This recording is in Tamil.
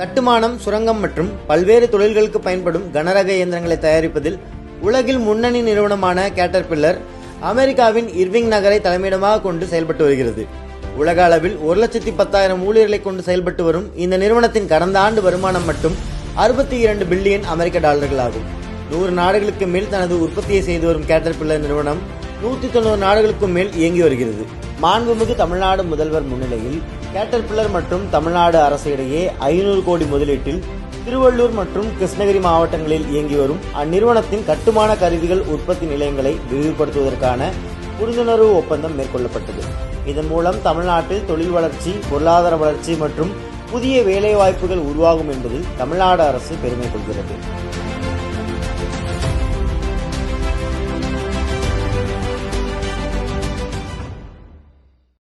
கட்டுமானம் சுரங்கம் மற்றும் பல்வேறு தொழில்களுக்கு பயன்படும் கனரக இயந்திரங்களை தயாரிப்பதில் உலகில் முன்னணி நிறுவனமான கேட்டர்பில்லர் அமெரிக்காவின் இர்விங் நகரை தலைமையிடமாக கொண்டு செயல்பட்டு வருகிறது. உலக அளவில் ஒரு லட்சத்தி பத்தாயிரம் ஊழியர்களை கொண்டு செயல்பட்டு வரும் இந்த நிறுவனத்தின் கடந்த ஆண்டு வருமானம் மட்டும் அறுபத்தி இரண்டு பில்லியன் அமெரிக்க டாலர்கள் ஆகும் நூறு நாடுகளுக்கு மேல் தனது உற்பத்தியை செய்து வரும் கேட்டர்பில்லர் நிறுவனம் நூற்றி தொண்ணூறு நாடுகளுக்கும் மேல் இயங்கி வருகிறது. மாண்புமிகு தமிழ்நாடு முதல்வர் முன்னிலையில் கேட்டர்பில்லர் மற்றும் தமிழ்நாடு அரசு இடையே ஐநூறு கோடி முதலீட்டில் திருவள்ளூர் மற்றும் கிருஷ்ணகிரி மாவட்டங்களில் இயங்கி வரும் அந்நிறுவனத்தின் கட்டுமான கருவிகள் உற்பத்தி நிலையங்களை விரிவுபடுத்துவதற்கான புரிந்துணர்வு ஒப்பந்தம் மேற்கொள்ளப்பட்டது. இதன் மூலம் தமிழ்நாட்டில் தொழில் வளர்ச்சி பொருளாதார வளர்ச்சி மற்றும் புதிய வேலைவாய்ப்புகள் உருவாகும் என்பதில் தமிழ்நாடு அரசு பெருமை கொள்கிறது.